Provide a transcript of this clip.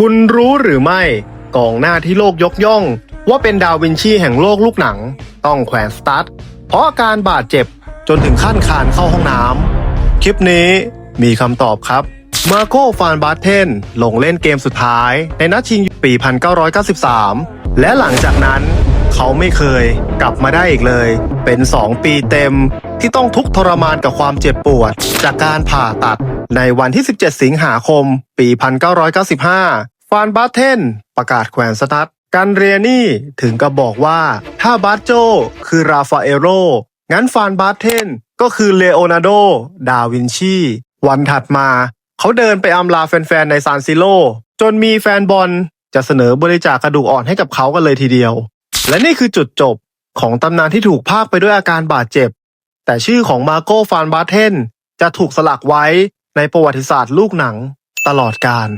คุณรู้หรือไม่กองหน้าที่โลกยกย่อง ว่าเป็นดาวินชีแห่งโลกลูกหนัง ต้องแขวนสตาร์ทเพราะอาการบาดเจ็บจนถึงขั้นคานเข้าห้องน้ำคลิปนี้มีคำตอบครับ มาโกฟานบาร์เทนลงเล่นเกมสุดท้าย ในนัดชิงปี 1993 และหลังจากนั้น เขาไม่เคยกลับมาได้อีกเลย เป็น 2 ปีเต็ม ที่ต้องทุกข์ทรมานกับความเจ็บปวด จากการผ่าตัด ในวันที่ 17 สิงหาคม ปี 1995 ฟานบาร์เทน ประกาศแขวนสตัดกันเรียนี่ถึงกับบอกว่า ถ้าบาร์โจคือราฟาเอโร งั้นฟานบาร์เทนก็คือเลโอนาร์โด ดาวินชี วันถัดมา เขาเดินไปอำลาแฟนๆ ในซานซิโล จนมีแฟนบอลจะเสนอบริจาคกระดูกอ่อนให้กับเขากันเลยทีเดียว และนี่คือจุดจบของตำนานที่ถูกพากไปด้วยอาการบาดเจ็บ แต่ชื่อของมาโกฟานบาร์เทนจะถูกสลักไว้ในประวัติศาสตร์ลูกหนังตลอดกาล